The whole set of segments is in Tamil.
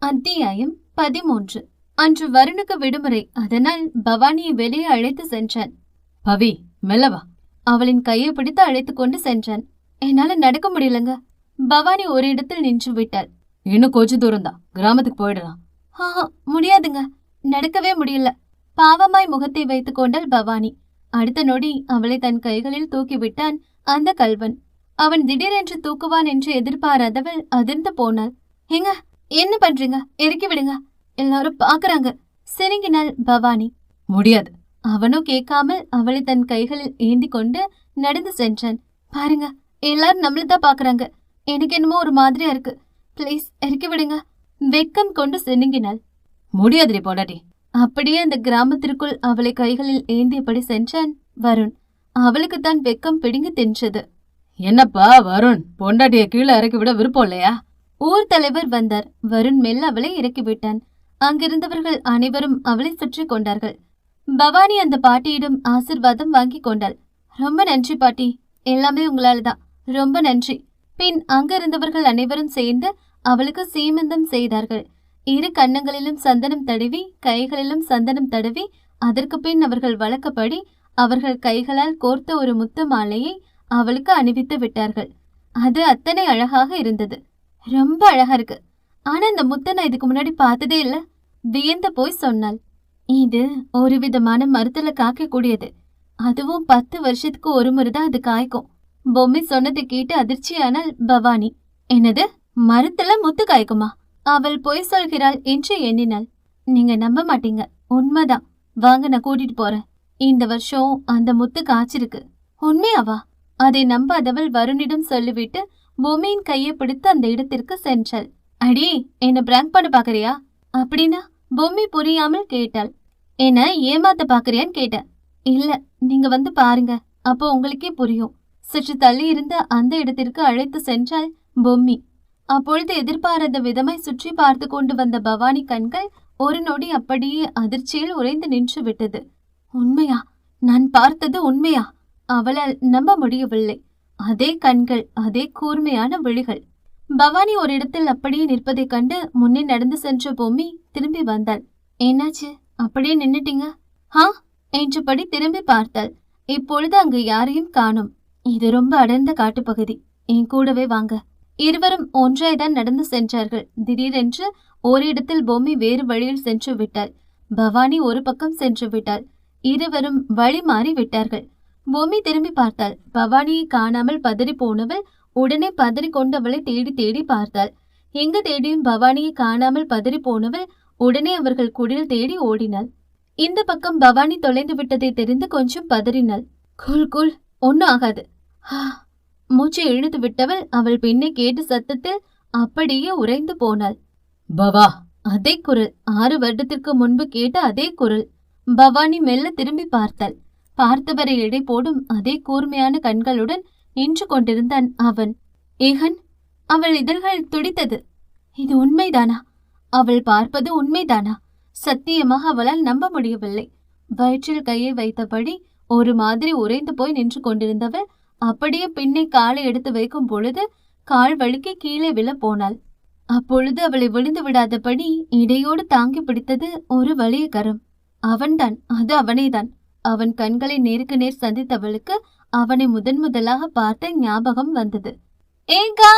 அத்தியாயம் பதிமூன்று. அன்று வருணுக்கு விடுமுறை. அதனால் பவானியை வெளியே அழைத்து சென்றான். பவி மெல்லவா அவளின் கையை பிடித்து அழைத்துக் கொண்டு சென்றான். என்னால நடக்க முடியலங்க. பவானி ஒரு இடத்தில் நின்று விட்டாள். இன்னும் கொஞ்ச தூரம்தான். கிராமத்துக்கு போயிடலாம். ஆஹா முடியாதுங்க. நடக்கவே முடியல. பாவமாய் முகத்தை வைத்துக் கொண்டாள் பவானி. அடுத்த நொடி அவளை தன் கைகளில் தூக்கிவிட்டான் அந்த கல்வன். அவன் திடீரென்று தூக்குவான் என்று எதிர்பாராதவள் அதிர்ந்து போனாள். ஏங்க என்ன பண்றீங்க? இறக்கி விடுங்க. எல்லாரும் பாக்குறாங்க சிரிங்கினாள் பவானி முடியாது. அவனும் கேட்காமல் அவளை தன் கைகளில் ஏந்தி கொண்டு நடந்து சென்றான். பாருங்க எல்லாரும் நம்மள தான் பாக்குறாங்க எனக்கு என்னமோ ஒரு மாதிரியா இருக்கு. ப்ளீஸ் இறக்கி விடுங்க. வெக்கம் கொண்டு சினுங்கினாள். முடியாதுடி பொண்டாட்டி. அப்படியே அந்த கிராமத்திற்குள் அவளை கைகளில் ஏந்தியபடி சென்றான் வருண். அவளுக்கு தான் வெக்கம் பிடுங்கி தின்றது. என்னப்பா வருண் பொண்டாட்டிய கீழே இறக்கி விட விருப்பம் இல்லையா? ஊர் தலைவர் வந்தார். வருண் மெல்ல அவளை இறக்கிவிட்டான். அங்கிருந்தவர்கள் அனைவரும் அவளை சுற்றி கொண்டார்கள். பவானி அந்த பாட்டியிடம் ஆசிர்வாதம் வாங்கி கொண்டாள். ரொம்ப நன்றி பாட்டி. எல்லாமே உங்களால தான். ரொம்ப நன்றி. பின் அங்கிருந்தவர்கள் அனைவரும் சேர்ந்து அவளுக்கு சீமந்தம் செய்தார்கள். இரு கன்னங்களிலும் சந்தனம் தடவி கைகளிலும் சந்தனம் தடவி அதற்கு பின் அவர்கள் வழக்கப்படி அவர்கள் கைகளால் கோர்த்த ஒரு முத்து மாலையை அவளுக்கு அணிவித்து விட்டார்கள். அது அத்தனை அழகாக இருந்தது. ரொம்ப அழகா இருக்கு. ஆனா இந்த முத்தை நான் இதுக்கு முன்னாடி பார்த்ததே இல்ல. வியந்து போய் சொன்னாள். இது ஒரு விதமான மருத்துல காய்க்கக்கூடியது அதுவும் பத்து வருஷத்துக்கு ஒரு முறை தான் அது காய்க்கும். பொம்மை சொன்னதை கேட்டு அதிர்ச்சியானால் பவானி. என்னது? மரத்துல முத்து காய்க்குமா? அவள் பொய் சொல்கிறாள் என்று எண்ணினாள். நீங்க நம்ப மாட்டீங்க. உண்மைதான். வாங்க நான் கூட்டிட்டு போறேன். இந்த வருஷம் அந்த முத்து காய்ச்சிருக்கு. உண்மையாவா? அதை நம்பாதவள் வருணிடம் சொல்லிவிட்டு பொம்மையின் கையை பிடித்து அந்த இடத்திற்கு சென்றாள். அடி என்ன பிராங்க் பண்ண பாக்குறியா அப்படின்னா பொம்மி புரியாமல் கேட்டாள். என்ன ஏமாத்த பாக்குறியான்னு கேட்டேன். இல்ல நீங்க வந்து பாருங்க அப்போ உங்களுக்கே புரியும். சற்று தள்ளி இருந்த அந்த இடத்திற்கு அழைத்து சென்றாள் பொம்மி அப்பொழுது எதிர்பாராத விதமாய் சுற்றி பார்த்து கொண்டு வந்த பவானி கண்கள் ஒரு நொடி அப்படியே அதிர்ச்சியில் உறைந்து நின்று விட்டது. உண்மையா? நான் பார்த்தது உண்மையா? அவளால் நம்ப முடியவில்லை. அதே கண்கள் அதே கூர்மையான விழிகள். பவானி ஒரு இடத்தில் அப்படியே நிற்பதைக் கண்டு முன்னே நடந்து சென்ற பூமி திரும்பி வந்தாள். என்னாச்சு? அப்படியே நின்னுட்டீங்க? ஹா என்றபடி திரும்பி பார்த்தாள். இப்பொழுது அங்கு யாரையும் காணும். இது ரொம்ப அடர்ந்த காட்டுப்பகுதி என் கூடவே வாங்க. இருவரும் ஒன்றாய்தான் நடந்து சென்றார்கள். திடீரென்று ஓரிடத்தில் பூமி வேறு வழியில் சென்று விட்டாள். பவானி ஒரு பக்கம் சென்று விட்டாள். இருவரும் வழி மாறி விட்டார்கள். பொம்மி திரும்பி பார்த்தாள். பவானியை காணாமல் பதறி போனவள் உடனே பதறி கொண்டவளை தேடி தேடி பார்த்தாள். எங்கு தேடியும் பவானியை காணாமல் பதறி போனவள் உடனே அவர்கள் குடில் தேடி ஓடினாள். இந்த பக்கம் பவானி தொலைந்து விட்டதை தெரிந்து கொஞ்சம் பதறினாள். குல் குல் ஒன்னும் ஆகாது. மூச்சை இழுத்து விட்டவள் அவள் பின்னே கேட்ட சத்தத்தில் அப்படியே உறைந்து போனாள். பவா. அதே குரல். ஆறு வருடத்திற்கு முன்பு கேட்ட அதே குரல். பவானி மெல்ல திரும்பி பார்த்தாள். பார்த்தவரை எடை போடும் அதே கூர்மையான கண்களுடன் நின்று கொண்டிருந்தான் அவன். ஏகன் அவள் இதழ்கள் துடித்தது. இது உண்மைதானா? அவள் பார்ப்பது உண்மைதானா? சத்தியமாக அவளால் நம்ப முடியவில்லை. வயிற்றில் கையை வைத்தபடி ஒரு மாதிரி உறைந்து போய் நின்று கொண்டிருந்தவள் அப்படியே பின்னே காலை எடுத்து வைக்கும் பொழுது கால் வழுக்கி கீழே விழ போனாள். அப்பொழுது அவளை விழுந்து விடாதபடி இடையோடு தாங்கி பிடித்தது ஒரு வலிய கரம். அவன்தான் அது அவனேதான். அவன் கண்களை நேருக்கு நேர் சந்தித்தவளுக்கு அவனை முதன் முதலாக பார்த்த ஞாபகம் வந்தது. ஏங்கா!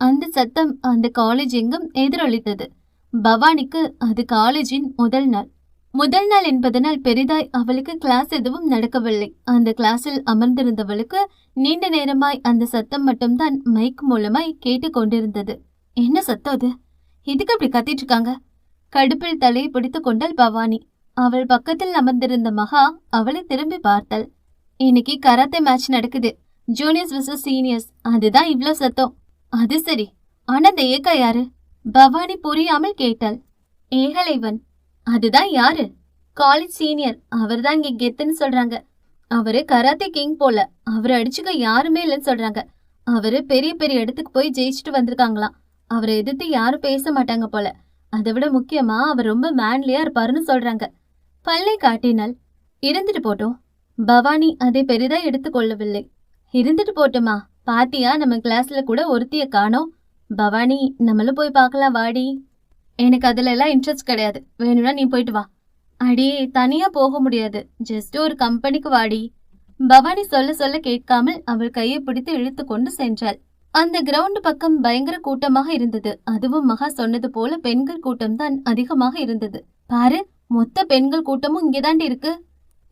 அந்த சத்தம் அந்த காலேஜ் எங்கும் எதிரொலித்தது. பவானிக்கு அது காலேஜின் முதல் நாள். முதல் நாள் என்பதனால் பெரிதாய் அவளுக்கு கிளாஸ் எதுவும் நடக்கவில்லை. அந்த கிளாஸில் அமர்ந்திருந்தவளுக்கு நீண்ட நேரமாய் அந்த சத்தம் மட்டும்தான் மைக் மூலமாய் கேட்டு கொண்டிருந்தது. என்ன சத்தம் அது? எதுக்கு அப்படி கத்திட்டு இருக்காங்க? கடுப்பில் தலையை பிடித்து கொண்டாள் பவானி. அவள் பக்கத்தில் அமர்ந்திருந்த மகா அவளை திரும்பி பார்த்தாள். இன்னைக்கு கராத்தே மேட்ச் நடக்குது. ஜூனியர்ஸ் vs சீனியர்ஸ் அதுதான் இவ்ளோ சத்தம். அது சரி. ஆனா அந்த ஏக்கா யாரு? பவானி புரியாமல் கேட்டாள். ஏகலைவன். அதுதான் யாரு? காலேஜ் சீனியர் அவர் தான் இங்க கெத்துன்னு சொல்றாங்க. அவரு கராத்தே கிங் போல. அவர் அடிச்சுக்க யாருமே இல்லைன்னு சொல்றாங்க. அவரு பெரிய பெரிய இடத்துக்கு போய் ஜெயிச்சுட்டு வந்திருக்காங்களாம். அவரை எதிர்த்து யாரும் பேச மாட்டாங்க போல. அதை விட முக்கியமா அவர் ரொம்ப மேன்லியா இருப்பாருன்னு சொல்றாங்க. பல்லை காட்டினாள் இருந்துட்டு போட்டோம். பவானி அதை பெரிதா எடுத்துக்கொள்ளவில்லை இருந்துட்டு போட்டுமா? பாத்தியா நம்ம கிளாஸ்ல கூட ஒருத்திய காணோம். பவானி நம்மளும் போய் பார்க்கலாம் வாடி. எனக்கு அதுல எல்லாம் இன்ட்ரெஸ்ட் கிடையாது. வேணும்னா நீ போயிட்டு வா. அடே தனியா போக முடியாது. ஜஸ்ட் ஒரு கம்பெனிக்கு வாடி. பவானி சொல்ல சொல்ல கேட்காமல் அவள் கையை பிடித்து இழுத்து கொண்டு சென்றாள். அந்த கிரவுண்ட் பக்கம் பயங்கர கூட்டமாக இருந்தது. அதுவும் மகா சொன்னது போல பெண்கள் கூட்டம்தான் அதிகமாக இருந்தது. பாரு மொத்த பெண்கள் கூட்டமும் இங்கேதாண்டி இருக்கு.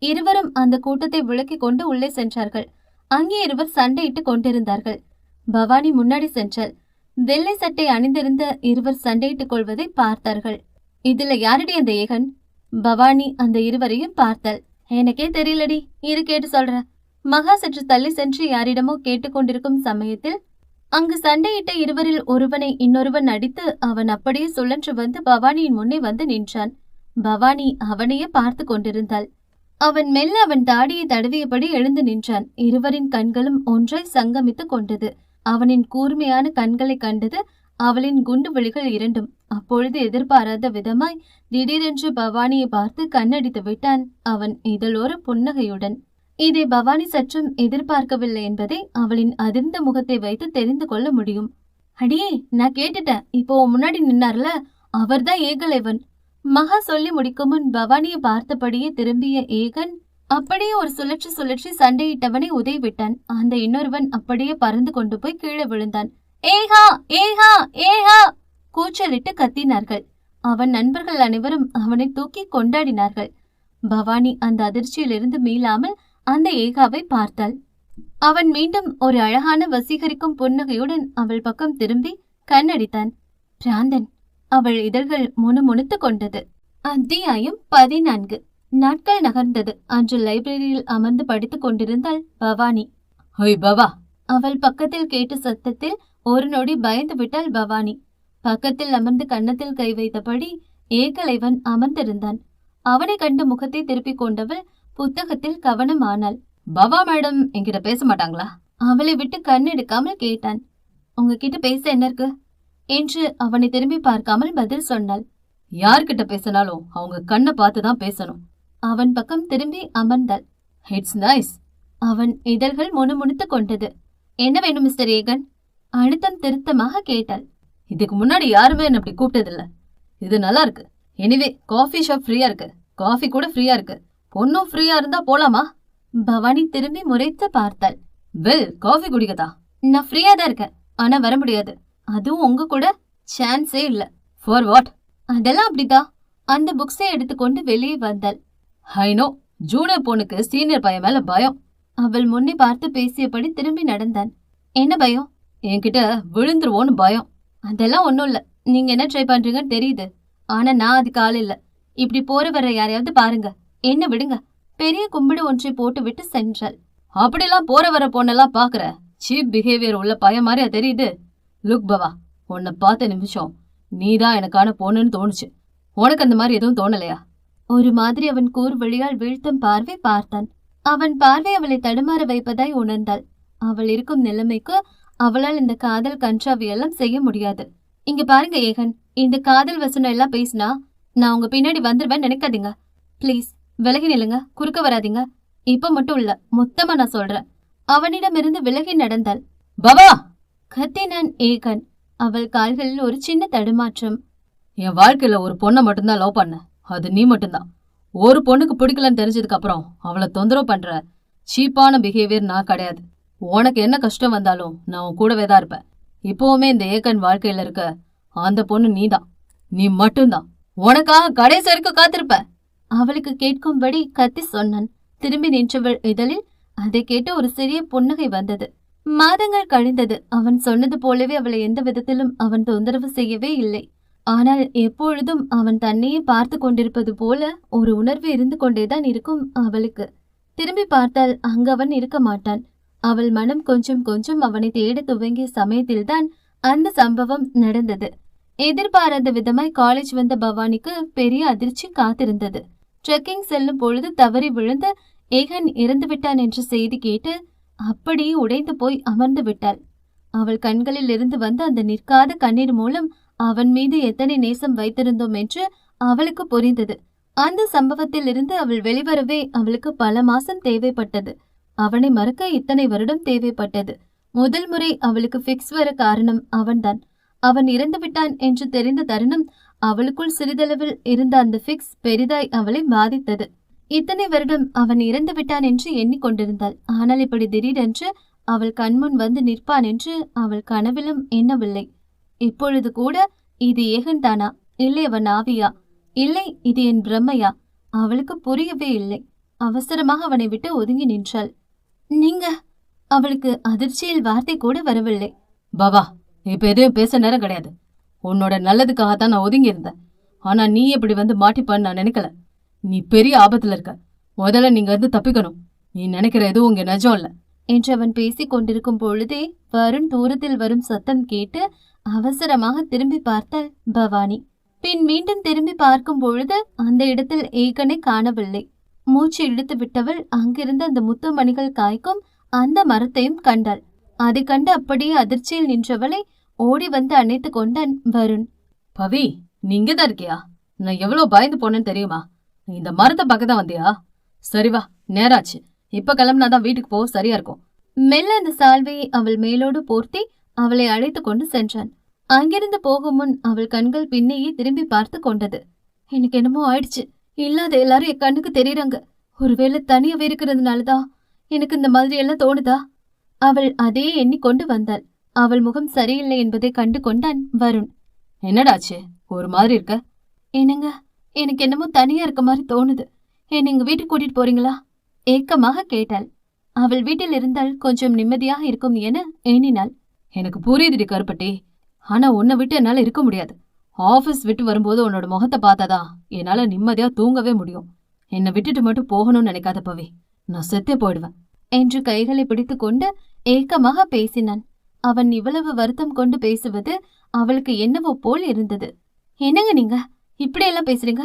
இருவரும் அந்த கூட்டத்தை விளக்கிக் கொண்டு உள்ளே சென்றார்கள். அங்கே இருவர் சண்டையிட்டுக் கொண்டிருந்தார்கள். பவானி முன்னாடி சென்றாள். வெள்ளை சட்டை அணிந்திருந்த இருவர் சண்டையிட்டுக் கொள்வதை பார்த்தார்கள். இதுல யாரடி அந்த ஏகன்? பவானி அந்த இருவரையும் பார்த்தாள். எனக்கே தெரியலடி இரு கேட்டு சொல்ற. மகா சற்று தள்ளி சென்று யாரிடமோ கேட்டுக்கொண்டிருக்கும் சமயத்தில் அங்கு சண்டையிட்ட இருவரில் ஒருவனை இன்னொருவன் அடித்து அவன் அப்படியே சுழன்று வந்து பவானியின் முன்னே வந்து நின்றான். பவானி அவனையே பார்த்து கொண்டிருந்தாள். அவன் மெல்ல அவன் தாடியை தடவியபடி எழுந்து நின்றான். இருவரின் கண்களும் ஒன்றை சங்கமித்துக் கொண்டது. அவனின் கூர்மையான கண்களைக் கண்டது அவளின் குண்டு விழிகள் இரண்டும். அப்பொழுது எதிர்பாராத விதமாய் திடீரென்று பவானியை பார்த்து கண்ணடித்து விட்டான் அவன் இதழோர புன்னகையுடன். இதை பவானி சற்றும் எதிர்பார்க்கவில்லை என்பதை அவளின் அதிர்ந்த முகத்தை வைத்து தெரிந்து கொள்ள முடியும். அடியே நான் கேட்டுட்டேன். இப்போ முன்னாடி நின்னார்ல? அவர்தான் ஏகலைவன். மகா சொல்லி முடிக்கும் முன் பவானியை பார்த்தபடியே திரும்பிய ஏகன் அப்படியே ஒரு சுழற்சி சுழற்சி சண்டையிட்டவனை உதவி விட்டான் அந்த இன்னொருவன் அப்படியே பறந்து கொண்டு போய் கீழே விழுந்தான். ஏஹா ஏஹா ஏஹா கூச்சலிட்டு கத்தினார்கள். அவன் நண்பர்கள் அனைவரும் அவனை தூக்கி கொண்டாடினார்கள். பவானி அந்த அதிர்ச்சியிலிருந்து மீளாமல் அந்த ஏகாவை பார்த்தாள். அவன் மீண்டும் ஒரு அழகான வசீகரிக்கும் புன்னகையுடன் அவள் பக்கம் திரும்பி கண்ணடித்தான். பிராந்தன் அவள் இதழ்கள் முணுமுணுத்துக் கொண்டது. அத்தியாயம் பதினான்கு. நாட்கள் நகர்ந்தது. அன்று லைப்ரரியில் அமர்ந்து படித்துக் கொண்டிருந்தாள் பவானி. ஹொய் பவா. அவள் பக்கத்தில் கேட்ட சத்தத்தில் ஒரு நொடி பயந்து விட்டாள் பவானி. பக்கத்தில் அமர்ந்து கன்னத்தில் கை வைத்தபடி ஏகலைவன் அமர்ந்திருந்தான். அவனை கண்டு முகத்தை திருப்பிக் கொண்டவள் புத்தகத்தில் கவனமானாள். பவா மேடம் என்கிட்ட பேச மாட்டாங்களா? அவளை விட்டு கண்ணெடுக்காமல் கேட்டான். உங்ககிட்ட பேச என்ன இருக்கு? என்று அவனை திரும்பி பார்க்காமல் பதில் சொன்னாள். யார்கிட்ட பேசினாலும் அவங்க கண்ணை பார்த்து தான் பேசணும். அவன் பக்கம் திரும்பி அமர்ந்தாள். இட்ஸ் நைஸ் அவன் இதழ்கள் முணுமுணுத்துக் கொண்டது. என்ன வேணும் மிஸ்டர் ஏகன்? அழுத்தம் திருத்தமாக கேட்டாள். இதுக்கு முன்னாடி யாருமே என்ன அப்படி கூப்பிட்டதில்ல. இது நல்லா இருக்கு. எனிவே காஃபி ஷாப் ஃப்ரீயா இருக்கு. காஃபி கூட ஃப்ரீயா இருக்கு. பொண்ணும் ஃப்ரீயா இருந்தா போலாமா? பவானி திரும்பி முறைத்து பார்த்தாள். வெல் காஃபி குடிக்கதா நான் ஃப்ரீயா தான் இருக்கேன். ஆனா வர முடியாது. அதுவும் உங்க கூட சான்ஸே இல்ல. ஃபார் வாட் அதெல்லாம் அப்படிதான் அந்த புக்ஸை எடுத்துக்கொண்டு வெளியே வந்தாள். ஹைனோ ஜூனியர் பொண்ணுக்கு சீனியர் பையன் மேல பயம். அவள் முன்னே பார்த்து பேசியபடி திரும்பி நடந்தான். என்ன பயம்? என்கிட்ட விழுந்துருவோன்னு பயம். அதெல்லாம் ஒண்ணும் இல்ல. நீங்க என்ன ட்ரை பண்றீங்கன்னு தெரியுது. ஆனா நான் அதுக்கு ஆள் இல்ல. இப்படி போற வர யாரையாவது பாருங்க. என்ன விடுங்க. பெரிய கும்பிடு ஒன்றை போட்டு விட்டு சென்றாள். அப்படிலாம் போற வர பொண்ணெல்லாம் பாக்குற சீப் பிஹேவியர் உள்ள பயம் மாதிரியா தெரியுது. லுக் பவா உன்னை பார்த்த நிமிஷம் நீதான் எனக்கான பொண்ணுன்னு தோணுச்சு. உனக்கு அந்த மாதிரி எதுவும் தோணலையா? ஒரு மாதிரி அவன் கூர் வழியால் வீழ்த்தும் பார்வை பார்த்தான். அவன் பார்வை அவளை தடுமாற வைப்பதாய் உணர்ந்தாள். அவள் இருக்கும் நிலைமைக்கு அவளால் இந்த காதல் கன்றாவி எல்லாம் செய்ய முடியாது. இங்க பாருங்க ஏகன். இந்த காதல் வசனம் எல்லாம் பேசினா நான் உங்க பின்னாடி வந்துருவேன் நினைக்காதீங்க. ப்ளீஸ் விலகி நில்லுங்க குறுக்க வராதீங்க. இப்ப மட்டும் இல்ல மொத்தமா நான் சொல்றேன். அவனிடமிருந்து விலகி நடந்தாள். பவா கத்தினான் ஏகன். அவள் கால்களில் ஒரு சின்ன தடுமாற்றம். என் வாழ்க்கையில ஒரு பொண்ணை மட்டும்தான் லவ் பண்ண. அது நீ மட்டும்தான். ஒரு பொண்ணுக்கு பிடிக்கலன்னு தெரிஞ்சதுக்கு அப்புறம் அவளை தொந்தரவு பண்ற சீப்பான பிஹேவியர் நான் கிடையாது. உனக்கு என்ன கஷ்டம் வந்தாலும் நான் உன் கூடவே தான் இருப்பேன். இப்போவுமே இந்த ஏகன் வாழ்க்கையில இருக்க அந்த பொண்ணு நீதான். நீ மட்டும்தான். உனக்காக கடைசி வரைக்கும் காத்திருப்ப. அவளுக்கு கேட்கும்படி கத்தி சொன்னான். திரும்பி நின்றவள் இதழில் அதை கேட்டு ஒரு சிறிய புன்னகை வந்தது. மாதங்கள் கழிந்தது. அவன் சொன்னது போலவே அவளை எந்த விதத்திலும் அவன் தொந்தரவு செய்யவே இல்லை. ஆனால் எப்பொழுதும் அவன் தன்னையே பார்த்து கொண்டிருப்பது போல ஒரு உணர்வு இருந்து கொண்டேதான் இருக்கும் அவளுக்கு. திரும்பி பார்த்தால் அங்கு அவன் இருக்க மாட்டான். அவள் மனம் கொஞ்சம் கொஞ்சம் அவனை தேட துவங்கிய சமயத்தில்தான் அந்த சம்பவம் நடந்தது. எதிர்பாராத விதமாய் காலேஜ் வந்த பவானிக்கு பெரிய அதிர்ச்சி காத்திருந்தது. ட்ரெக்கிங் செல்லும் பொழுது தவறி விழுந்து ஏகன் இறந்து விட்டான் என்ற செய்தி கேட்டு அப்படியே உடைந்து போய் அமர்ந்து விட்டாள். அவள் கண்களில் இருந்து வந்த அந்த நிற்காத கண்ணீர் மூலம் அவன் மீது எத்தனை நேசம் வைத்திருந்தோம் என்று அவளுக்கு புரிந்தது. அந்த சம்பவத்தில் இருந்து அவள் வெளிவரவே அவளுக்கு பல மாசம் தேவைப்பட்டது. அவனை மறக்க இத்தனை வருடம் தேவைப்பட்டது. முதல் முறை அவளுக்கு ஃபிக்ஸ் வர காரணம் அவன்தான். அவன் இறந்து விட்டான் என்று தெரிந்த தருணம் அவளுக்குள் சிறிதளவில் இருந்த அந்த ஃபிக்ஸ் பெரிதாய் அவளை பாதித்தது. இத்தனை வருடம் அவன் இறந்து விட்டான் என்று எண்ணிக்கொண்டிருந்தாள். ஆனால் இப்படி திடீரென்று அவள் கண்முன் வந்து நிற்பான் என்று அவள் கனவிலும் எண்ணவில்லை. இப்பொழுது கூட இது ஏகன்தானா இல்லை அவன் ஆவியா? இல்லை இது என் பிரம்மையா? அவளுக்கு புரியவே இல்லை. அவசரமாக அவனை விட்டு ஒதுங்கி நின்றாள். நீங்க அவளுக்கு அதிர்ச்சியில் வார்த்தை கூட வரவில்லை. பவா இப்ப எதுவும் பேச நேரம் கிடையாது. உன்னோட நல்லதுக்காக தான் நான் ஒதுங்கி இருந்தேன் ஆனா நீ இப்படி வந்து மாட்டிப்பான்னு நான் நினைக்கல. நீ பெரிய ஆபத்துல இருக்க. முதல்ல நீங்க வந்து தப்பிக்கணும். நீ நினைக்கிற எதுவும் இங்க நிஜம் இல்ல. என்று அவன் பேசிக் கொண்டிருக்கும் பொழுதே வருண் தூரத்தில் வரும் சத்தம் கேட்டு அவசரமாக திரும்பி பார்த்தாள் பவானி. பின் மீண்டும் திரும்பி பார்க்கும் பொழுது அந்த இடத்தில் ஏகனை காணவில்லை. மூச்சு இழுத்து விட்டவள் அங்கிருந்த அந்த முத்து மணிகள் காய்க்கும் அந்த மரத்தையும் கண்டாள். அதை கண்டு அப்படியே அதிர்ச்சியில் நின்றவளை ஓடி வந்து அணைத்து கொண்டான் வருண். பவி நீ இங்கதான் இருக்கியா? நான் எவ்வளவு பயந்து போனேன்னு தெரியுமா? இந்த மரத்தை பார்க்க தான் வந்தியா? சரி வா நேராச்சு. இப்ப கிளம்புனாதான் வீட்டுக்கு போக சரியா இருக்கும். மெல்ல அந்த சால்வையை அவள் மேலோடு போர்த்தி அவளை அழைத்து கொண்டு சென்றான். அங்கிருந்து போகும் முன் அவள் கண்கள் பின்னையே திரும்பி பார்த்து கொண்டது. எனக்கு என்னமோ ஆயிடுச்சு. இல்லாத எல்லாரும் என் கண்ணுக்கு தெரியறாங்க. ஒருவேளை தனியாவே இருக்கிறதுனாலதான் எனக்கு இந்த மாதிரி எல்லாம் தோணுதா? அவள் அதே எண்ணிக்கொண்டு வந்தாள். அவள் முகம் சரியில்லை என்பதை கண்டு கொண்டான் வருண். என்னடாச்சு? ஒரு மாதிரி இருக்க? என்னங்க? எனக்கு என்னமோ தனியா இருக்க மாதிரி தோணுது. என்னை எங்க வீட்டுக்கு கூட்டிட்டு போறீங்களா? ஏக்கமாக கேட்டாள். அவள் வீட்டில் இருந்தால் கொஞ்சம் நிம்மதியாக இருக்கும் என எண்ணினாள். எனக்கு புரியுதுடி கருப்பட்டி. ஆனா உன்னை விட்டு என்னால இருக்க முடியாது. ஆபீஸ் விட்டு வரும்போது உன்னோட முகத்தை பார்த்தாதான் என்னால நிம்மதியா தூங்கவே முடியும். என்னை விட்டுட்டு மட்டும் போகணும்னு நினைக்காத பவி. நான் செத்தே போயிடுவேன். என்று கைகளை பிடித்துக்கொண்டு ஏக்கமாக பேசினான். அவன் இவ்வளவு வருத்தம் கொண்டு பேசுவது அவளுக்கு என்னவோ போல் இருந்தது. என்னங்க நீங்க? இப்படியெல்லாம் பேசுறீங்க?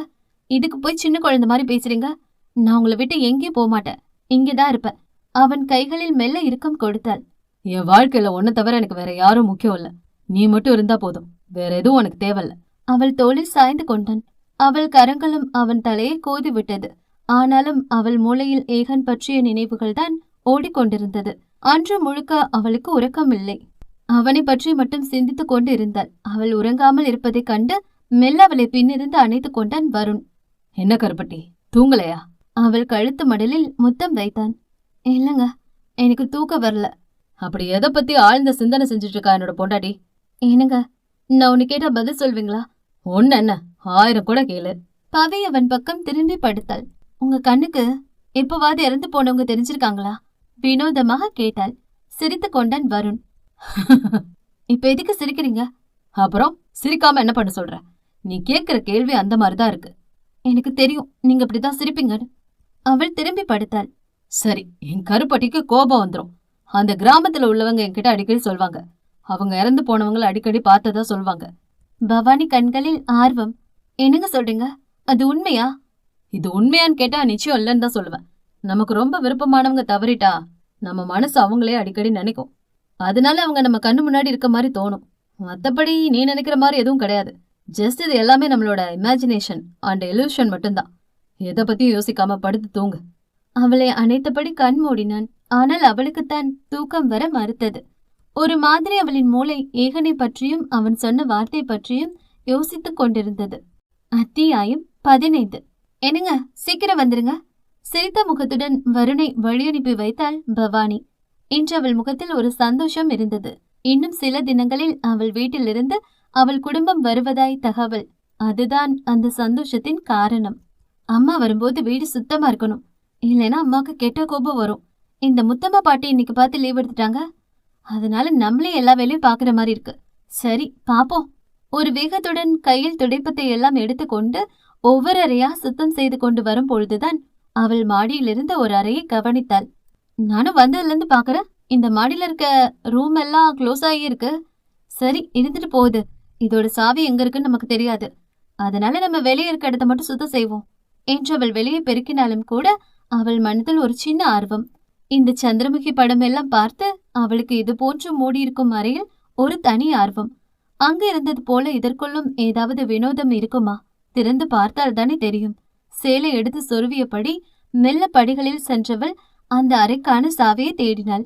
இதுக்கு போய் சின்ன குழந்தை மாதிரி பேசுறீங்க? நான் உங்களை விட்டு எங்கேயும் போக மாட்டேன். இங்கேதான் இருப்பேன். அவன் கைகளில் மெல்ல இறுக்கம் கொடுத்தாள். என் வாழ்க்கையில ஒன்ன தவிர எனக்கு வேற யாரும் முக்கியம் இல்ல. நீ மட்டும் இருந்தா போதும். வேற எதுவும் உனக்கு தேவையில்ல. அவள் தோளில் சாய்ந்து கொண்டான். அவள் கரங்களும் அவன் தலையை கோதி விட்டது. ஆனாலும் அவள் மூளையில் ஏகன் பற்றிய நினைவுகள்தான் ஓடிக்கொண்டிருந்தது. அன்று முழுக்க அவளுக்கு உறக்கமில்லை. அவனை பற்றி மட்டும் சிந்தித்துக் கொண்டு இருந்தாள். அவள் உறங்காமல் இருப்பதைக் கண்டு மெல்ல அவளை பின்னிருந்து அணைத்துக் கொண்டான் வருண். என்ன கருப்பட்டி தூங்கலையா? அவள் கழுத்து மடலில் முத்தம் வைத்தான். இல்லங்க எனக்கு தூக்கம் வரல. அப்படி எதை பத்தி ஆழ்ந்த சிந்தனை செஞ்சுட்டு இருக்கா என்னோட பொண்டாட்டி? ஏனுங்க நான் உன்னை கேட்டா பதில் சொல்வீங்களா? ஒன்னு என்ன ஆயிரம் கூட கேளு. பவி அவன் பக்கம் திரும்பி படுத்தாள். உங்க கண்ணுக்கு எப்பவாவது இறந்து போனவங்க தெரிஞ்சிருக்காங்களா? வினோதமாக கேட்டாள். சிரித்துக் கொண்டான் வருண். இப்ப எதுக்கு சிரிக்கிறீங்க? அப்புறம் சிரிக்காம என்ன பண்ண சொல்ற? நீ கேக்குற கேள்வி அந்த மாதிரிதான் இருக்கு. எனக்கு தெரியும் நீங்க இப்படிதான் சிரிப்பீங்கன்னு. அவள் திரும்பி படுத்தாள். சரி என் கருப்பட்டிக்கு கோபம் வந்துரும். அந்த கிராமத்துல உள்ளவங்க என்கிட்ட அடிக்கடி சொல்வாங்க. அவங்க இறந்து போனவங்கள அடிக்கடி பார்த்ததா சொல்வாங்க. பவானி கண்களில் ஆர்வம். என்னங்க சொல்றீங்க? அது உண்மையா? இது உண்மையான்னு கேட்டா நிச்சயம் இல்லைன்னு தான் சொல்லுவேன். நமக்கு ரொம்ப விருப்பமானவங்க தவறிட்டா நம்ம மனசு அவங்களே அடிக்கடி நினைக்கும். அதனால அவங்க நம்ம கண்ணு முன்னாடி இருக்க மாதிரி தோணும். மத்தபடி நீ நினைக்கிற மாதிரி எதுவும் கிடையாது. ஜஸ்ட் இது எல்லாமே நம்மளோட இமேஜினேஷன் அண்ட் எலூஷன் மட்டும்தான். எதை பத்தியும் யோசிக்காம படுத்து தூங்கு. அவளை அனைத்தபடி கண் மூடினான். ஆனால் அவளுக்குத்தான் தூக்கம் வர மறுத்தது. ஒரு மாதிரி அவளின் மூளை ஏகனை பற்றியும் அவன் சொன்ன வார்த்தை பற்றியும் யோசித்துக் கொண்டிருந்தது. அத்தியாயம் பதினைந்து. என்னங்க சீக்கிரம் வந்துருங்க. சிரித்த முகத்துடன் வருணை வழியனுப்பி வைத்தாள் பவானி. இன்று அவள் முகத்தில் ஒரு சந்தோஷம் இருந்தது. இன்னும் சில தினங்களில் அவள் வீட்டிலிருந்து அவள் குடும்பம் வருவதாய் தகவல். அதுதான் அந்த சந்தோஷத்தின் காரணம். அம்மா வரும்போது வீடு சுத்தமா இருக்கணும். இல்லைன்னா அம்மாவுக்கு கெட்ட கோபம் வரும். இந்த முத்தம்மா பாட்டி இன்னைக்கு பார்த்து லீவ் எடுத்துட்டாங்க. அதனால நம்மளே எல்லா வேலையும் பாக்குற மாதிரி இருக்கு. சரி பாப்போம் ஒரு வேகத்துடன் கையில் துடைப்பத்தை எல்லாம் எடுத்துக்கொண்டு ஒவ்வொரு அறையா சுத்தம் செய்து கொண்டு வரும் பொழுதுதான் அவள் மாடியிலிருந்து ஒரு அறையை கவனித்தாள். நானும் வந்ததுலேருந்து பாக்குறேன் இந்த மாடியில இருக்க ரூம் எல்லாம் க்ளோஸ் ஆகியிருக்கு சரி இருந்துட்டு போகுது. இதோட சாவி எங்க இருக்குன்னு நமக்கு தெரியாது. அதனால நம்ம வெளியே இருக்க இடத்த மட்டும் சுத்தம் செய்வோம். என்று அவள் வெளியே பெருக்கினாலும் கூட அவள் மனதில் ஒரு சின்ன ஆர்வம். இந்த சந்திரமுகி படம் எல்லாம் பார்த்து அவளுக்கு இது போன்று மூடியிருக்கும் அறையில் ஒரு தனி ஆர்வம். அங்கு இருந்தது போல இதற்குள்ளும் ஏதாவது வினோதம் இருக்குமா? திறந்து பார்த்தால் தானே தெரியும். சேலை எடுத்து சொருவியபடி மெல்ல படிகளில் சென்றவள் அந்த அறைக்கான சாவியை தேடினாள்.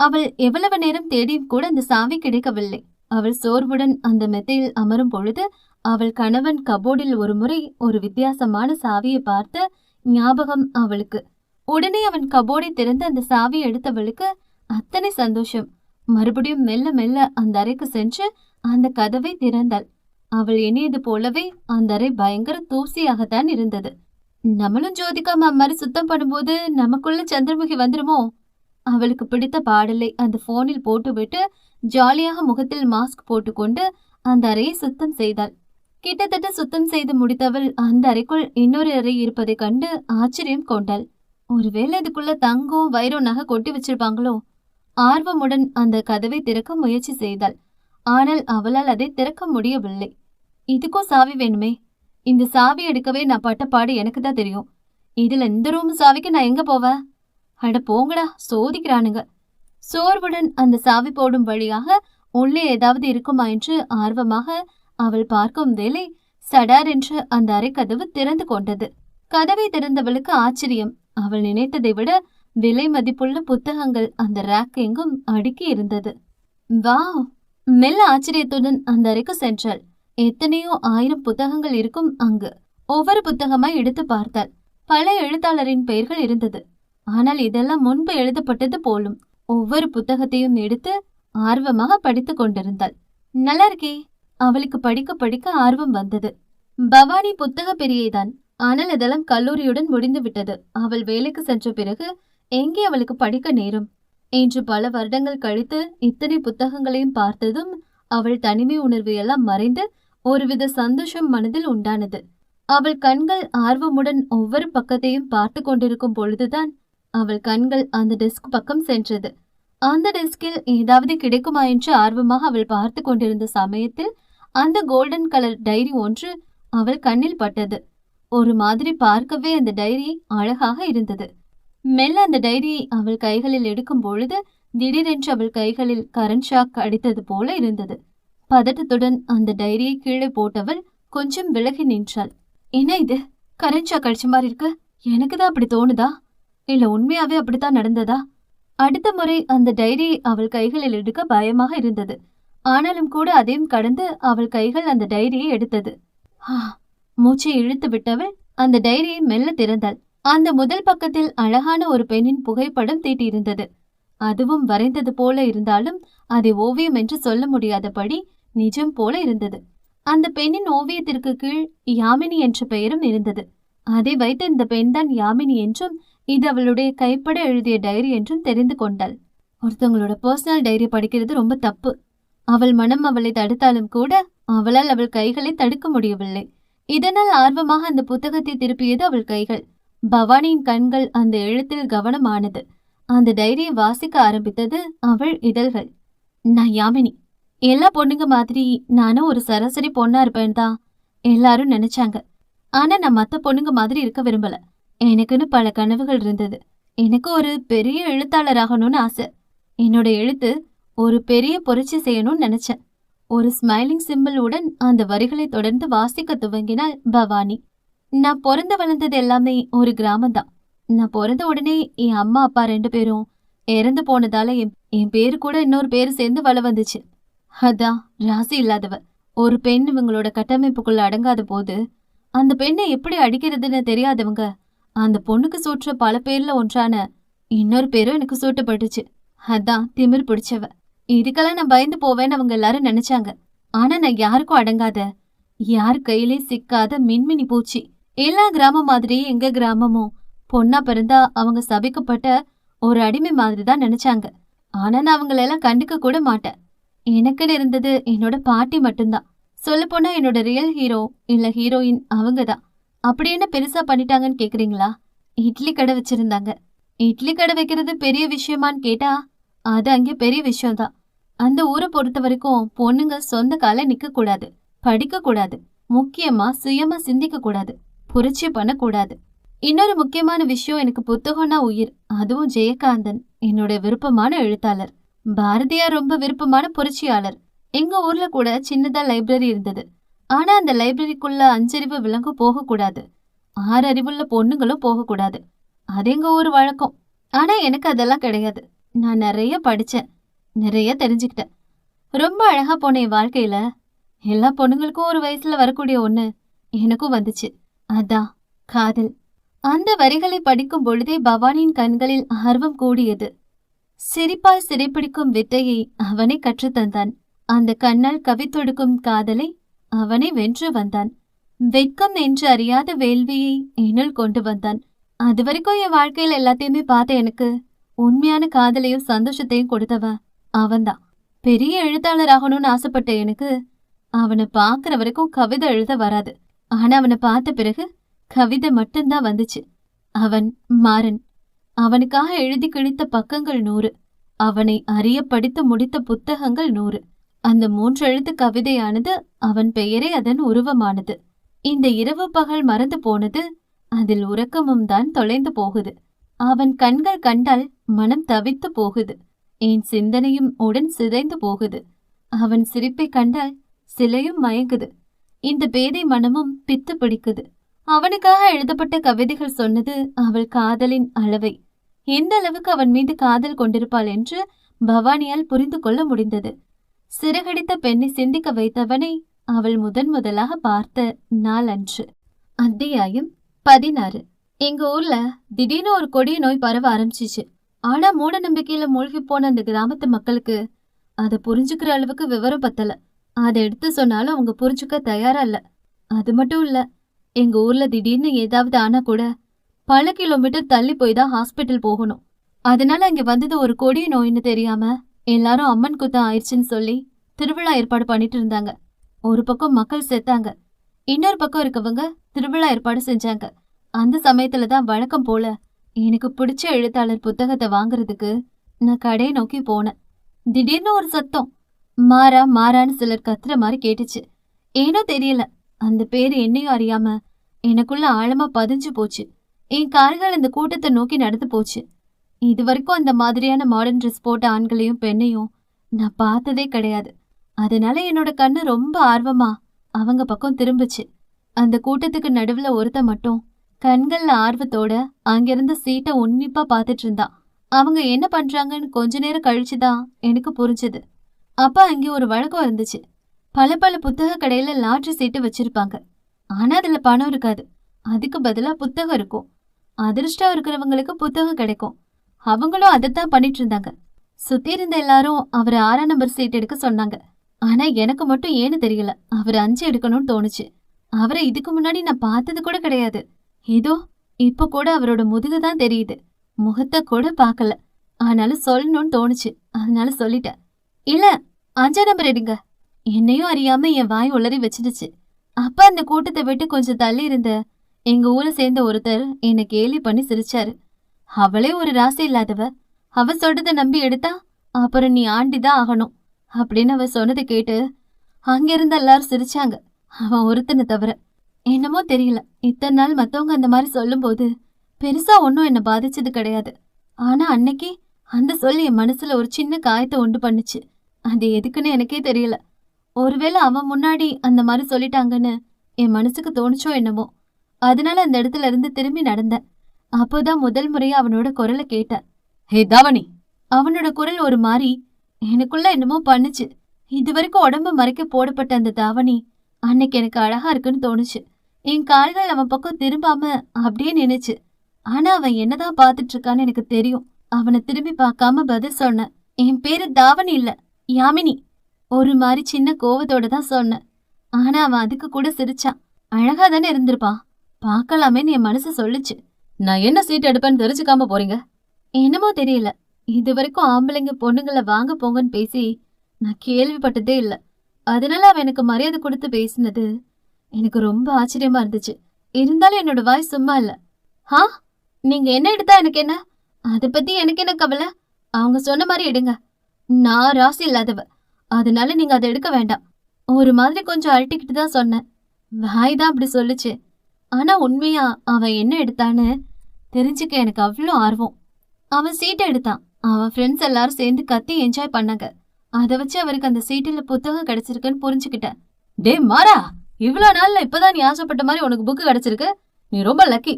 அவள் எவ்வளவு நேரம் தேடியும் கூட அந்த சாவி கிடைக்கவில்லை. அவள் சோர்வுடன் அந்த மெத்தையில் அமரும் பொழுது அவள் கணவன் கபோர்டில் ஒரு முறை ஒரு வித்தியாசமான சாவியை பார்த்த ஞாபகம் அவளுக்கு. உடனே அவன் கபோர்டை திறந்து அந்த சாவியை எடுத்தவளுக்கு அத்தனை சந்தோஷம். மறுபடியும் மெல்ல மெல்ல அந்த அறைக்கு சென்று அந்த கதவை திறந்தாள். அவள் எண்ணியது போலவே அந்த அறை பயங்கர தூசியாகத்தான் இருந்தது. நம்மளும் ஜோதிகா மாதிரி சுத்தம் பண்ணும்போது நமக்குள்ள சந்திரமுகி வந்துருமோ? அவளுக்கு பிடித்த பாடலை அந்த போனில் போட்டுவிட்டு ஜாலியாக முகத்தில் மாஸ்க் போட்டுக்கொண்டு அந்த அறையை சுத்தம் செய்தாள். கிட்டத்தட்ட சுத்தம் செய்து முடித்தவள் அந்த அறைக்குள் இன்னொரு அறை இருப்பதைக் கண்டு ஆச்சரியம் கொண்டாள். ஒருவேளை இதுக்குள்ள தங்கம் வைரம் நகை கொட்டி வச்சிருப்பாங்களோ? ஆர்வமுடன் அந்த கதவை திறக்க முயற்சி செய்தாள். ஆனால் அவளால் அதை திறக்க முடியவில்லை. இதுக்கும் சாவி வேணுமே? இந்த சாவி எடுக்கவே நான் பட்ட பாடு எனக்கு தான் தெரியும். இதுல இந்த ரூம் சாவிக்கு நான் எங்க போவேன்? அட போங்கடா சோதிக்கிறானுங்க. சோர்வுடன் அந்த சாவி போடும் வழியாக உள்ளே ஏதாவது இருக்குமா என்று ஆர்வமாக அவள் பார்க்கும் வேளை சடார் என்று அந்த அறைக்கதவு திறந்து கொண்டது. கதவை திறந்தவளுக்கு ஆச்சரியம். அவள் நினைத்ததை விட விலை மதிப்புள்ள புத்தகங்கள் அந்த ரேக் எங்கும் அடுக்கி இருந்தது. வா மெல்ல ஆச்சரியத்துடன் அந்த அறைக்கு சென்றாள். எத்தனையோ ஆயிரம் புத்தகங்கள் இருக்கும் அங்கு. ஒவ்வொரு புத்தகமாய் எடுத்து பார்த்தாள். பல எழுத்தாளரின் பெயர்கள் இருந்தது. ஆனால் இதெல்லாம் முன்பு எழுதப்பட்டது போலும். ஒவ்வொரு புத்தகத்தையும் எடுத்து ஆர்வமாக படித்துக் கொண்டிருந்தாள். நல்லா இருக்கே அவளுக்கு படிக்க படிக்க ஆர்வம் வந்தது. பவானி புத்தக பெரியைதான். ஆனால் அதெல்லாம் கல்லூரியுடன் முடிந்து விட்டது. அவள் வேலைக்கு சென்ற பிறகு எங்கே அவளுக்கு படிக்க நேரும்? என்று பல வருடங்கள் கழித்து இத்தனை புத்தகங்களையும் பார்த்ததும் அவள் தனிமை உணர்வு எல்லாம் மறைந்து ஒருவித சந்தோஷம் மனதில் உண்டானது. அவள் கண்கள் ஆர்வமுடன் ஒவ்வொரு பக்கத்தையும் பார்த்து கொண்டிருக்கும் பொழுதுதான் அவள் கண்கள் அந்த டெஸ்க் பக்கம் சென்றது. அந்த டெஸ்கில் ஏதாவது கிடைக்குமா என்று ஆர்வமாக அவள் பார்த்து கொண்டிருந்த சமயத்தில் அந்த கோல்டன் கலர் டைரி ஒன்று அவள் கண்ணில் பட்டது. ஒரு மாதிரி பார்க்கவே அந்த டைரி அழகாக இருந்தது. மெல்ல அந்த டைரியை அவள் கைகளில் எடுக்கும் பொழுது திடீரென்று அவள் கைகளில் கரண்ட் ஷாக் அடித்தது போல இருந்தது. பதட்டத்துடன் அந்த டைரியை கீழே போட்டவள் கொஞ்சம் விலகி நின்றாள். என்ன இது? கரண்ட் ஷாக் அடிச்ச மாதிரி இருக்கு? எனக்கு தான் அப்படி தோணுதா? இல்ல உண்மையாவே அப்படித்தான் நடந்ததா? அடுத்த முறை அந்த டைரியை அவள் கைகளில் எடுக்க பயமாக இருந்தது. ஆனாலும் கூட அதையும் கடந்து அவள் கைகள் அந்த டைரியை எடுத்தது. மூச்சை இழுத்து விட்டவள் அந்த டைரியை மெல்ல திறந்தாள். அந்த முதல் பக்கத்தில் அழகான ஒரு பெண்ணின் புகைப்படம் தீட்டியிருந்தது. அதுவும் வரைந்தது போல இருந்தாலும் அதை ஓவியம் என்று சொல்ல முடியாதபடி நிஜம் போல இருந்தது. அந்த பெண்ணின் ஓவியத்திற்கு கீழ் யாமினி என்ற பெயரும் இருந்தது. அதை வைத்து இந்த பெண்தான் யாமினி என்றும் இது அவளுடைய கைப்பட எழுதிய டைரி என்றும் தெரிந்து கொண்டாள். ஒருத்தவங்களோட பர்சனல் டைரி படிக்கிறது ரொம்ப தப்பு. அவள் மனம் அவளை தடுத்தாலும் கூட அவளால் அவள் கைகளை தடுக்க முடியவில்லை. இதனால் ஆர்வமாக அந்த புத்தகத்தை திருப்பியது அவள் கைகள். பவானியின் கண்கள் அந்த எழுத்தில் கவனமானது. அந்த டைரியை வாசிக்க ஆரம்பித்தது அவள் இதழ்கள். நான் யாமினி. எல்லா பொண்ணுங்க மாதிரி நானும் ஒரு சராசரி பொண்ணா இருப்பேன் தான் எல்லாரும் நினைச்சாங்க. ஆனா நான் மத்த பொண்ணுங்க மாதிரி இருக்க விரும்பல. எனக்குன்னு பல கனவுகள் இருந்தது. எனக்கு ஒரு பெரிய எழுத்தாளர் ஆகணும்னு ஆசை. என்னோட எழுத்து ஒரு பெரிய புரட்சி செய்யணும்னு நினைச்சேன். ஒரு ஸ்மைலிங் சிம்பிளுடன் அந்த வரிகளை தொடர்ந்து வாசிக்க துவங்கினாள் பவானி. நான் பிறந்து வளர்ந்தது எல்லாமே ஒரு கிராமம்தான். நான் பிறந்த உடனே என் அம்மா அப்பா ரெண்டு பேரும் இறந்து போனதால என் என் பேரு கூட இன்னொரு பேரு சேர்ந்து வள வந்துச்சு. அதான் ராசி இல்லாதவ. ஒரு பெண் இவங்களோட கட்டமைப்புக்குள்ள அடங்காத போது அந்த பெண்ணை எப்படி அடிக்கிறதுன்னு தெரியாதவங்க அந்த பொண்ணுக்கு சூற்ற பல பேர்ல ஒன்றான இன்னொரு பேரும் எனக்கு சூட்டப்பட்டுச்சு அதான் திமிர் பிடிச்சவ. இதுக்கெல்லாம் நான் பயந்து போவேன்னு அவங்க எல்லாரும் நினைச்சாங்க. ஆனா நான் யாருக்கும் அடங்காத யார் கையிலயும் சிக்காத மின்மினி பூச்சி. எல்லா கிராமம் மாதிரி எங்க கிராமமும் பொண்ணா பிறந்தா அவங்க சபிக்கப்பட்ட ஒரு அடிமை மாதிரி தான் நினைச்சாங்க. ஆனா நான் அவங்களெல்லாம் கண்டுக்க கூட மாட்டேன். எனக்குன்னு இருந்தது என்னோட பாட்டி மட்டும்தான். சொல்லப் போனா என்னோட ரியல் ஹீரோ இல்ல ஹீரோயின் அவங்க தான் அப்படி என்ன பெருசா பண்ணிட்டாங்கன்னு கேக்குறீங்களா? இட்லி கடை வச்சிருந்தாங்க. இட்லி கடை வைக்கிறது பெரிய விஷயமான்னு கேட்டா அது அங்கே பெரிய விஷயம்தான். அந்த ஊரை பொறுத்த வரைக்கும் பொண்ணுங்க சொந்த கால நிக்க கூடாது படிக்க கூடாது முக்கியமா சுயமா சிந்திக்க கூடாது புரட்சி பண்ணக்கூடாது. இன்னொரு முக்கியமான விஷயம் எனக்கு புத்தகம்னா உயிர் அதுவும் ஜெயகாந்தன் என்னோட விருப்பமான எழுத்தாளர். பாரதியார் ரொம்ப விருப்பமான புரட்சியாளர். எங்க ஊர்ல கூட சின்னதா லைப்ரரி இருந்தது. ஆனா அந்த லைப்ரரிக்குள்ள அஞ்சறிவு விலங்கு போகக்கூடாது. ஆறு அறிவுள்ள பொண்ணுங்களும் போகக்கூடாது. அது எங்க ஒரு வழக்கம். ஆனா எனக்கு அதெல்லாம் கிடையாது. நான் நிறைய படிச்சேன். நிறைய தெரிஞ்சுக்கிட்டேன். ரொம்ப அழகா போன என் வாழ்க்கையில. எல்லா பொண்ணுங்களுக்கும் ஒரு வயசுல வரக்கூடிய ஒண்ணு எனக்கும் வந்துச்சு. அதான் காதல். அந்த வரிகளை படிக்கும் பொழுதே பவானியின் கண்களில் ஆர்வம் கூடியது. சிரிப்பால் சிறைப்பிடிக்கும் வித்தையை அவனே கற்றுத்தந்தான். அந்த கண்ணால் கவித்தொடுக்கும் காதலை அவனை வென்று வந்தான். வெட்கம் என்று அறியாத வேள்வியை என்னுள் கொண்டு வந்தான். அது வரைக்கும் என் வாழ்க்கையில எல்லாத்தையுமே பார்த்த எனக்கு உண்மையான காதலையும் சந்தோஷத்தையும் கொடுத்தவன் அவன்தான். பெரிய எழுத்தாளர் ஆகணும்னு ஆசைப்பட்ட எனக்கு அவனை பார்க்குற வரைக்கும் கவிதை எழுத வராது. ஆனா அவனை பார்த்த பிறகு கவிதை மட்டும்தான் வந்துச்சு. அவன் மாறன். அவனுக்காக எழுதி கிழித்த பக்கங்கள் நூறு. அவனை அறிய படித்து முடித்த புத்தகங்கள் நூறு. அந்த மூன்றெழுத்து கவிதையானது அவன் பெயரே அதன் உருவமானது. இந்த இரவு பகல் மறந்து போனது அதில் உறக்கமும் தான் தொலைந்து போகுது. அவன் கண்கள் கண்டால் மனம் தவித்து போகுது. என் சிந்தனையும் உடன் சிதைந்து போகுது. அவன் சிரிப்பை கண்டால் சிலையும் மயங்குது. இந்த பேதை மனமும் பித்து பிடிக்குது. அவனுக்காக எழுதப்பட்ட கவிதைகள் சொன்னது அவள் காதலின் அளவை. எந்த அளவுக்கு அவன் மீது காதல் கொண்டிருப்பாள் என்று பவானியால் புரிந்து கொள்ள முடிந்தது. சிறகடித்த பெண்ணை சிந்திக்க வைத்தவனை அவள் முதன் முதலாக பார்த்த நாள் அன்று அத்தியாயம் பதினாறு. எங்க ஊர்ல திடீர்னு ஒரு கொடிய நோய் பரவ ஆரம்பிச்சிச்சு. ஆனா மூட நம்பிக்கையில மூழ்கி போன அந்த கிராமத்து மக்களுக்கு அதை புரிஞ்சுக்கிற அளவுக்கு விவரம் பத்தல. அதை எடுத்து சொன்னாலும் அவங்க புரிஞ்சுக்க தயாரா இல்ல. அது மட்டும் இல்ல எங்க ஊர்ல திடீர்னு ஏதாவது ஆனா கூட பல கிலோமீட்டர் தள்ளி போய் தான் ஹாஸ்பிட்டல் போகணும். அதனால அங்க வந்தது ஒரு கொடிய நோயின்னு தெரியாம எல்லாரும் அம்மன் குத்தம் ஆயிடுச்சுன்னு சொல்லி திருவிழா ஏற்பாடு பண்ணிட்டு இருந்தாங்க. ஒரு பக்கம் மக்கள் செத்தாங்க. இன்னொரு பக்கம் இருக்கவங்க திருவிழா ஏற்பாடு செஞ்சாங்க. அந்த சமயத்துல தான் வழக்கம் போல எனக்கு பிடிச்ச எழுத்தாளர் புத்தகத்தை வாங்குறதுக்கு நான் கடையை நோக்கி போனேன். திடீர்னு ஒரு சத்தம். மாறா மாறான்னு சிலர் கத்துற மாதிரி கேட்டுச்சு. ஏனோ தெரியல. அந்த பேர் என்னையும் அறியாம எனக்குள்ள ஆழமா பதிஞ்சு போச்சு. என் கார்கள் அந்த கூட்டத்தை நோக்கி நடந்து போச்சு. இது வரைக்கும் அந்த மாதிரியான மாடர்ன் ட்ரெஸ் போட்ட ஆண்களையும் பெண்ணையும் நான் பார்த்ததே கிடையாது. அதனால என்னோட கண்ணு ரொம்ப ஆர்வமா அவங்க பக்கம் திரும்புச்சு. அந்த கூட்டத்துக்கு நடுவுல ஒருத்த மட்டும் கண்கள்ல ஆர்வத்தோட அங்கிருந்து சீட்டை உன்னிப்பா பார்த்துட்டு இருந்தான் அவங்க என்ன பண்றாங்கன்னு கொஞ்ச நேரம் கழிச்சுதான் எனக்கு புரிஞ்சது. அப்ப அங்கே ஒரு வழக்கம் இருந்துச்சு. பல பல புத்தக கடையில லாட்ரி சீட்டு வச்சிருப்பாங்க. ஆனா அதுல பணம் இருக்காது. அதுக்கு பதிலா புத்தகம் இருக்கும். அதிர்ஷ்டம் இருக்கிறவங்களுக்கு புத்தகம் கிடைக்கும். அவங்களும் அதைத்தான் பண்ணிட்டு இருந்தாங்க சுத்தி இருந்த எல்லாரும் அவர் ஆறாம் நம்பர் சீட் எடுக்க சொன்னாங்க. ஆனா எனக்கு மட்டும் ஏன்னு தெரியல. அவர் அஞ்சு எடுக்கணும்னு தோணுச்சு. அவரை இதுக்கு முன்னாடி நான் பார்த்தது கூட கிடையாது. ஏதோ இப்ப கூட அவரோட முதுகு தான் தெரியுது. முகத்தை கூட பார்க்கல. ஆனாலும் சொல்லணும்னு தோணுச்சு. அதனால சொல்லிட்டேன். இல்ல அஞ்சாம் நம்பர் எடுங்க. என்னையும் அறியாம என் வாய் உளறி வச்சிடுச்சு. அப்ப அந்த கூட்டத்தை விட்டு கொஞ்சம் தள்ளி இருந்த எங்க ஊரை சேர்ந்த ஒருத்தர் என்னை கேலி பண்ணி சிரிச்சாரு. அவளே ஒரு ராசி இல்லாதவ. அவ சொல்றத நம்பி எடுத்தா அப்புறம் நீ ஆண்டிதான் ஆகணும் அப்படின்னு அவ சொன்னதை கேட்டு அங்கிருந்து எல்லாரும் சிரிச்சாங்க. அவன் ஒருத்தனை தவிர என்னமோ தெரியல. இத்தனை நாள் மத்தவங்க அந்த மாதிரி சொல்லும்போது பெருசா ஒன்றும் என்னை பாதிச்சது கிடையாது. ஆனா அன்னைக்கு அந்த சொல் என் மனசுல ஒரு சின்ன காயத்தை உண்டு பண்ணுச்சு. அது எதுக்குன்னு எனக்கே தெரியல. ஒருவேளை அவன் முன்னாடி அந்த மாதிரி சொல்லிட்டாங்கன்னு என் மனசுக்கு தோணுச்சோ என்னமோ. அதனால அந்த இடத்துல இருந்து திரும்பி நடந்தேன். அப்போதான் முதல் முறையா அவனோட குரலை கேட்டேன் ஹே தாவணி அவனோட குரல் ஒரு மாதிரி எனக்குள்ள என்னமோ பண்ணுச்சு. இது வரைக்கும் உடம்பு மறைக்க போடப்பட்ட அந்த தாவணி அன்னைக்கு எனக்கு அழகா இருக்குன்னு தோணுச்சு. என் கால்கள் அவன் பக்கம் திரும்பாம அப்படியே நினைச்சு ஆனா அவன் என்னதான் பாத்துட்டு இருக்கான்னு எனக்கு தெரியும். அவனை திரும்பி பார்க்காம பதில் சொன்னேன் என் பேரு தாவணி இல்ல யாமினி. ஒரு மாதிரி சின்ன கோவத்தோட தான் சொன்னேன் ஆனா அவன் அதுக்கு கூட சிரிச்சான். அழகா தானே இருந்திருப்பான். பார்க்கலாமேன்னு என் மனசு சொல்லுச்சு. நான் என்ன சீட் எடுப்பேன்னு தெரிஞ்சுக்காம போறீங்க? என்னமோ தெரியல. இது வரைக்கும் ஆம்பளைங்க பொண்ணுங்களை வாங்க போங்கன்னு பேசி நான் கேள்விப்பட்டதே இல்ல. அதனால அவன் எனக்கு மரியாதை கொடுத்து பேசினது எனக்கு ரொம்ப ஆச்சரியமா இருந்துச்சு. இருந்தாலும் என்னோட வாய் சும்மா இல்ல. ஹா? நீங்க என்ன எடுத்தா எனக்கு என்ன? அதை பத்தி எனக்கு என்ன கவலை? அவங்க சொன்ன மாதிரி எடுங்க. நான் ராசி இல்லாதவ. அதனால நீங்க அதை எடுக்க வேண்டாம். ஒரு மாதிரி கொஞ்சம் அழட்டிக்கிட்டு தான் சொன்னேன். வாய் தான் அப்படி சொல்லுச்சு. ஆனா உண்மையா அவன் என்ன எடுத்தான்னு தெரிஞ்சுக்க எனக்கு அவ்வளோ ஆர்வம். அவன் சீட்டை எடுத்தான். அவன் ஃப்ரெண்ட்ஸ் எல்லாரும் சேர்ந்து கத்தி என்ஜாய் பண்ணாங்க. அதை வச்சு அவருக்கு அந்த சீட்டில் புத்தகம் கிடைச்சிருக்குன்னு புரிஞ்சுக்கிட்டேன். டே மாறா இவ்வளோ நாள்ல இப்பதான் நீ ஆசைப்பட்ட மாதிரி உனக்கு புக்கு கிடைச்சிருக்கு? நீ ரொம்ப லக்கி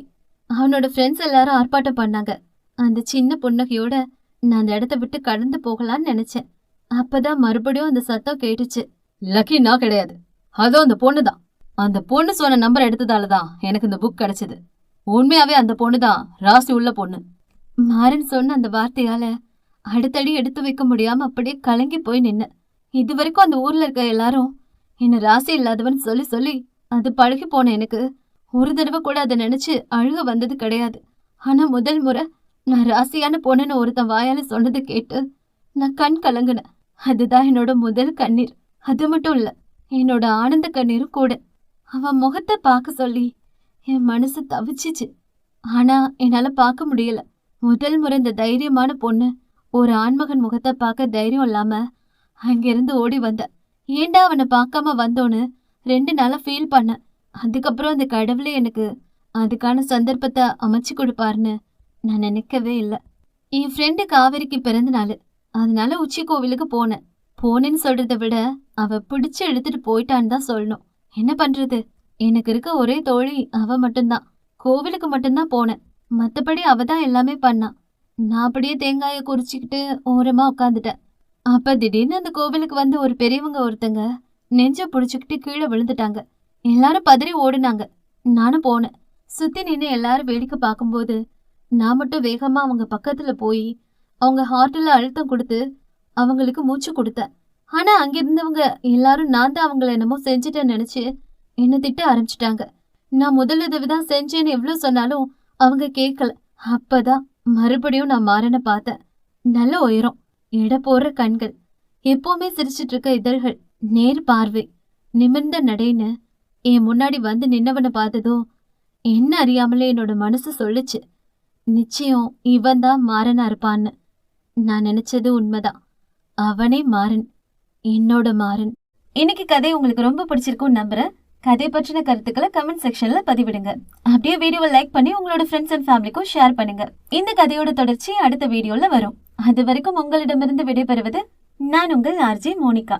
அவனோட ஃப்ரெண்ட்ஸ் எல்லாரும் ஆர்ப்பாட்டம் பண்ணாங்க. அந்த சின்ன புன்னகையோட நான் அந்த இடத்த விட்டு கடந்து போகலான்னு நினைச்சேன். அப்பதான் மறுபடியும் அந்த சத்தம் கேட்டுச்சு. லக்கின்னா கிடையாது. அதோ அந்த பொண்ணு தான் அந்த பொண்ணு சொன்ன நம்பர் எடுத்ததால தான் எனக்கு இந்த புக் கிடைச்சது. உண்மையாவே அந்த பொண்ணு தான் ராசி உள்ள பொண்ணு. மாறன் சொன்ன அந்த வார்த்தையால அடுத்தடி எடுத்து வைக்க முடியாம அப்படியே கலங்கி போய் நின்ன. இது வரைக்கும் அந்த ஊர்ல இருக்க எல்லாரும் என்ன ராசி இல்லாதவன் சொல்லி சொல்லி அது பழகி போன எனக்கு ஒரு தடவை கூட அதை நினைச்சு அழுக வந்தது கிடையாது. ஆனா முதல் முறை நான் ராசியான பொண்ணுன்னு ஒருத்தன் வாயால சொன்னதை கேட்டு நான் கண் கலங்கினேன். அதுதான் என்னோட முதல் கண்ணீர். அது மட்டும் இல்ல என்னோட ஆனந்த கண்ணீரும் கூட. அவன் முகத்தை பார்க்க சொல்லி என் மனசு தவிச்சிச்சு. ஆனா என்னால பார்க்க முடியல. முதல் முறை இந்த தைரியமான பொண்ணு ஒரு ஆண்மகன் முகத்தை பார்க்க தைரியம் இல்லாம அங்கிருந்து ஓடி வந்த. ஏன்டா அவனை பார்க்காம வந்தோன்னு ரெண்டு நாளா ஃபீல் பண்ணேன் அதுக்கப்புறம் அந்த கடவுளே எனக்கு அதுக்கான சந்தர்ப்பத்தை அமைச்சு கொடுப்பாருன்னு நான் நினைக்கவே இல்லை. என் ஃப்ரெண்டு காவேரிக்கு பிறந்த நாள். அதனால உச்சி கோவிலுக்கு போனேன். போனேன்னு சொல்றதை விட அவ பிடிச்சு எடுத்துட்டு போயிட்டான்னு தான் சொல்லணும். என்ன பண்றது? எனக்கு இருக்க ஒரே தோழி அவ மட்டும்தான் கோவிலுக்கு மட்டும்தான் போனேன். மத்தபடி அவ தான் எல்லாமே பண்ணா. நான் அப்படியே தேங்காயை குறிச்சிக்கிட்டு ஓரமா உட்காந்துட்டேன் அப்ப திடீர்னு அந்த கோவிலுக்கு வந்து ஒரு பெரியவங்க ஒருத்தங்க நெஞ்ச புடிச்சுக்கிட்டு கீழே விழுந்துட்டாங்க. எல்லாரும் பதறி ஓடுனாங்க. நானும் போனேன். சுத்தி நின்று எல்லாரும் வேடிக்கை பார்க்கும்போது நான் மட்டும் வேகமா அவங்க பக்கத்துல போய் அவங்க ஹார்ட்டில் அழுத்தம் கொடுத்து அவங்களுக்கு மூச்சு கொடுத்தேன். ஆனா அங்க இருந்தவங்க எல்லாரும் நான் தான் அவங்கள என்னமோ செஞ்சுட்டேன்னு நினைச்சு என்ன திட்ட ஆரம்பிச்சிட்டாங்க. நான் முதல் உதவி தான் செஞ்சேன்னு எவ்வளவு சொன்னாலும் அவங்க கேட்கல. அப்பதான் மறுபடியும் நான் மாறனை பார்த்தேன். நல்ல உயரம் இட போடுற கண்கள் எப்பவுமே சிரிச்சிட்டு இருக்க இதழ்கள் நேர் பார்வை நிமிர்ந்த நடைன்னு என் முன்னாடி வந்து நின்னவனை பார்த்ததோ என்ன அறியாமலே என்னோட மனசு சொல்லுச்சு. நிச்சயம் இவன் தான் மாறனா இருப்பான்னு நான் நினைச்சது உண்மைதான். அவனே மாறன் என்னோட மாறன். இன்னைக்கு கதை உங்களுக்கு ரொம்ப பிடிச்சிருக்கும்னு நம்புறேன். கதை பற்றின கருத்துக்களை கமெண்ட் செக்ஷன்ல பதிவிடுங்க. அப்படியே வீடியோவை லைக் பண்ணி உங்களோட ஃப்ரெண்ட்ஸ் அண்ட் ஃபேமிலிக்கும் ஷேர் பண்ணுங்க. இந்த கதையோட தொடர்ச்சி அடுத்த வீடியோல வரும். அது வரைக்கும் உங்களிடமிருந்து விடைபெறுவது நான் உங்கள் ஆர்ஜே மோனிகா.